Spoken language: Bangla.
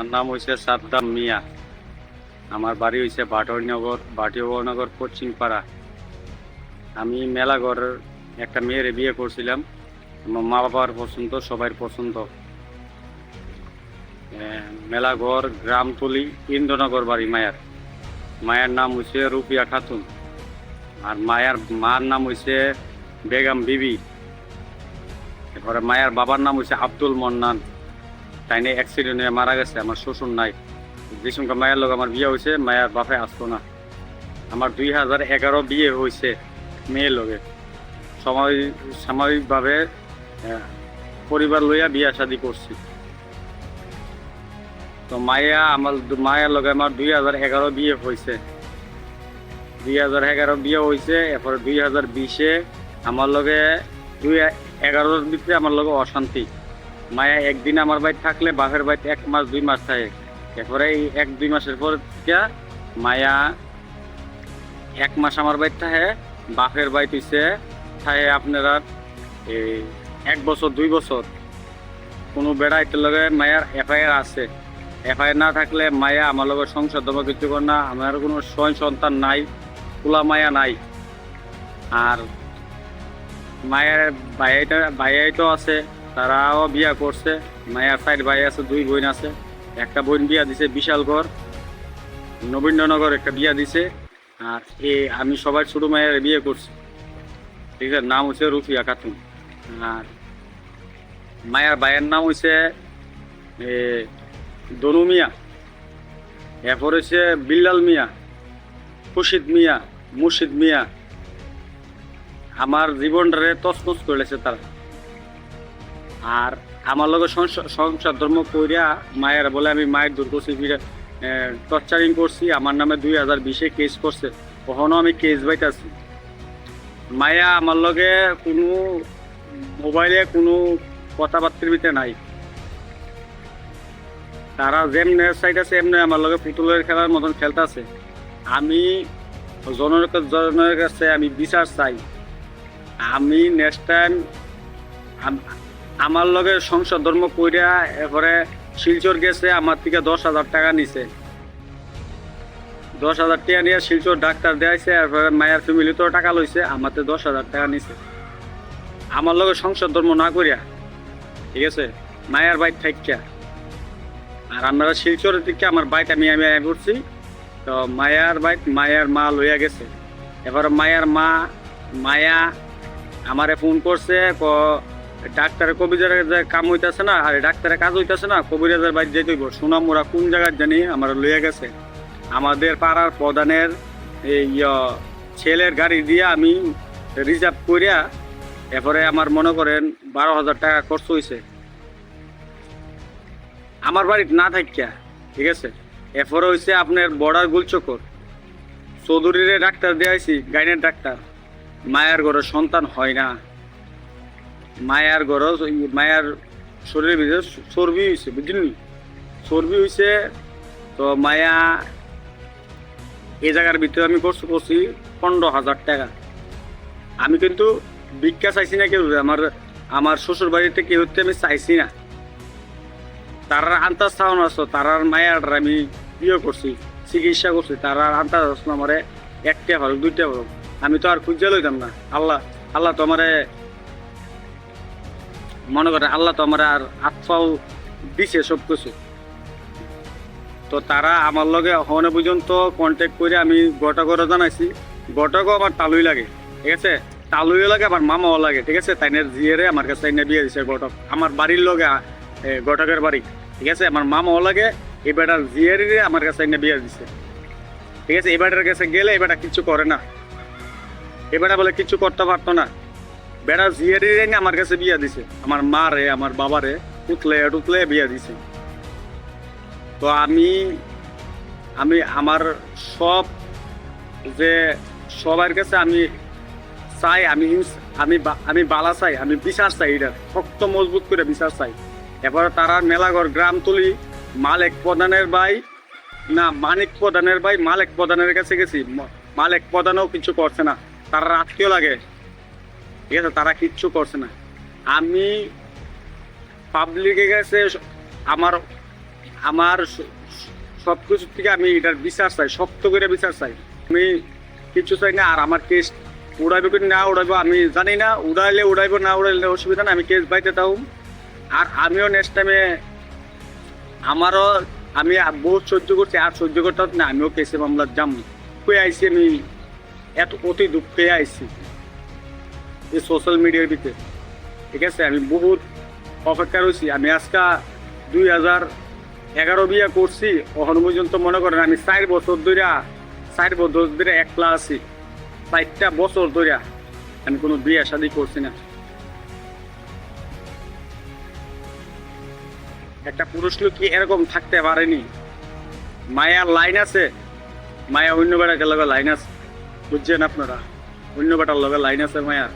আমার নাম হয়েছে সাদ্দাম মিয়া। আমার বাড়ি হয়েছে বাটরনগর বাটিনগর পশ্চিমপাড়া আমি মেলাঘর একটা মেয়ের বিয়ে করছিলাম। আমার মা বাবার পছন্দ সবার পছন্দ। মেলাঘর, গ্রামতলি, ইন্দ্রনগর বাড়ি মায়ার। মায়ের নাম হয়েছে রুপিয়া খাতুন। আর মায়ের মার নাম হয়েছে বেগম বিবি। এরপরে মায়ের বাবার নাম হয়েছে আব্দুল মন্নান। তাই নিয়ে অ্যাক্সিডেন্টে মারা গেছে আমার শ্বশুর নাই। যে সঙ্গে মায়ের লোক আমার বিয়ে হয়েছে মায়ের বাপে আসতো না। আমার দুই হাজার এগারো বিয়ে হয়েছে মেয়ের লগে। সময় আহ, পরিবার লইয়া বিয়া শাদি করছি। তো মায়া আমার মায়ের লগে আমার দুই হাজার এগারো বিয়ে হয়েছে। দুই হাজার এগারো বিয়ে হয়েছে এরপরে দুই হাজার বিশে আমার লগে দুই এগারোর ভিতরে আমার লগে অশান্তি। মায়া একদিন আমার বাড়ি থাকলে, বাপের বাড়িতে এক মাস, দুই মাস থাকে। এরপরে এই এক, দুই মাসের পর মায়া এক মাস আমার বাড়ি থাকে, বাপের বাড়ি হইছে থাকে আপনারা এই এক বছর, দুই বছর। কোনো বেড়াইতে লগে মায়ার এফআইআর আছে। এফআইআর না থাকলে মায়া আমার লগে সংসার দমা কিছু করে না, আমার কোনো সয় সন্তান নাই কুলা মায়া নাই। আর মায়ের ভাইয়াইটা ভাইয়াই আছে। তারাও বিয়া করছে। মায়ের সাইড ভাই আছে, দুই বোন আছে। একটা বোন বিয়া দিছে বিশালগড়। নবীন্দ্রনগর একটা বিয়া দিছে। আর এ, আমি সবার ছোট মায়ের বিয়ে করছি। ঠিক আছে, নাম হচ্ছে রুফিয়া খাতুন। আর মায়ার ভাইয়ের নাম হচ্ছে এ, দনু মিয়া। এরপর হচ্ছে বিল্লাল মিয়া খুশিদ মিয়া, মুর্শিদ মিয়া। আমার জীবনটারে তছনছ করেছে তারা। আর আমার লগে সংসার ধর্ম কইরা মায়ের বলে আমি মায়ের দূর করছি টর্চারিং করছি। আমার নামে দুই হাজার বিশে কেস করছে। কখনো আমি কেস বাইতাছি মায়া আমার লগে কোনো মোবাইলে কোনো কথাবার্তার ভিতরে নাই। তারা যেমনে আছে এমনি আমার লগে পুতুলের খেলার মতন খেলতেছে। আমি জনের জনের কাছে আমি বিচার চাই। আমি নেক্সট টাইম আমার লগে সংসার ধর্ম কইরা এরপরে শিলচর গেছে, আমার থেকে দশ হাজার টাকা নিছে। দশ হাজার টাকা নিয়ে শিলচর ডাক্তার দেয়াইছে, এরপরে মায়ের ফ্যামিলিতেও টাকা লইছে আমাতে দশ হাজার টাকা নিছে। আমার লগে সংসার ধর্ম না করিয়া ঠিক আছে, মায়ের বাইক থাইকা। আর আমরা শিলচরের দিকে, আমার বাইক আমি আমি করছি তো মায়ার বাইক মায়ার মা লইয়া গেছে। এবার মায়ার মা, মায়া আমারে ফোন করছে, ক ডাক্তারের কবিরাজের যে কাম হইতাছে না, আর ডাক্তারের কাজ হইতেছে না, কবিরাজের বাইরে যেতে হইব। সোনামুরা কোন জায়গায় জানি আমার লইয়া গেছে। আমাদের পাড়ার প্রধানের এই ছেলের গাড়ি দিয়ে আমি রিজার্ভ করিয়া এরপরে আমার মনে করেন বারো হাজার টাকা খরচ হয়েছে আমার বাড়িতে না থাকিয়া ঠিক আছে? এরপরে হয়েছে আপনার বর্ডার গুলচকর। চৌধুরীরে ডাক্তার দিয়েছি গাইনের ডাক্তার। মায়ের ঘরে সন্তান হয় না। মায়ার ঘর মায়ার শরীরের ভিতরে চর্বি হয়েছে বুঝলি? চর্বি হয়েছে তো মায়া এই জায়গার ভিতরে আমি করছি করছি পনেরো হাজার টাকা। আমি কিন্তু ভিক্ষা চাইছি না কেউ, আমার আমার শ্বশুর বাড়িতে কেউ আমি চাইছি না। তারার আন্তাজ থাকুন আসো তারার মায়ার আমি ইয়ে করছি, চিকিৎসা করছি, তারার আন্তাজ আসো আমারে একটা হোক, দুইটা হোক। আমি তো আর খুঁজে লইতাম না। আল্লাহ আল্লাহ তো মনে করে আল্লাহ তো আমার আর আত্মাও দিছে সব কিছু তো তারা আমার লগে হনে পর্যন্ত কন্ট্যাক্ট করে আমি গোটা করে জানাইছি। গোটাকও আমার তালুই লাগে, ঠিক আছে? তালুইও লাগে আমার মামাও লাগে, ঠিক আছে? তাইনের জিয়েরে আমার কাছে তাইনে বিয়ে দিছে গটক আমার বাড়ির লগে গটকের বাড়ি, ঠিক আছে? আমার মামাও লাগে, এই বেটার জিয়েরে আমার কাছে তাইনে বিয়ে দিছে। ঠিক আছে? এই বেটার কাছে গেলে এই বেটা কিছু করে না। এই বেটা বলে কিছু করতে পারতো না। বেড়া জিয়ারি আমার কাছে বিয়া দিছে। আমার মা রে, আমার বাবারে টুতলে টুতলে বিয়া দিছে। তো আমি আমি আমার সব যে সবার কাছে আমি চাই, আমি আমি আমি বালা চাই, আমি বিচার চাই এটা শক্ত মজবুত করে বিচার চাই। এবার তারা মেলাঘর গ্রামতলি মালেক প্রধানের ভাই, না, মানিক প্রধানের ভাই, মালেক প্রধানের কাছে গেছি। মালেক প্রধানও কিছু করছে না। তারা আত্মীয় লাগে। ঠিক আছে তারা কিচ্ছু করছে না। আমি পাবলিকের কাছে আমার আমার সব কিছু থেকে আমি এটার বিচার চাই, শক্ত করে বিচার চাই। আমি কিছু চাই না, আর আমার কেস উড়াইবে কি না উড়াইবো আমি জানি না, উড়াইলে উড়াইবো, না উড়াইলে অসুবিধা না আমি কেস বাইতে তাও আর আমিও নেক্সট টাইমে আমারও, আমি বহুত সহ্য করছি, আর সহ্য করতে না, আমিও কেসে মামলা যাম পেয়ে আইছি আমি? এত অতি দুঃখ পেয়ে আইছি। এই সোশ্যাল মিডিয়ার ভিতরে। ঠিক আছে? আমি বহুত অপেক্ষা রয়েছি। আমি আজকা দুই হাজার এগারো বিয়ে করছি। এখন পর্যন্ত মনে করেন আমি চার বছর ধরে চার বছর ধরে একলা আছি। চারটা বছর ধরে আমি কোনো বিয়ে শাদি করছি না। একটা পুরুষ লোক কি এরকম থাকতে পারেনি? মায়ার লাইন আছে। মায়া অন্য বেড়াকে লগে লাইন আছে। বুঝছেন আপনারা? অন্য বেটার লগে লাইন আছে মায়ার।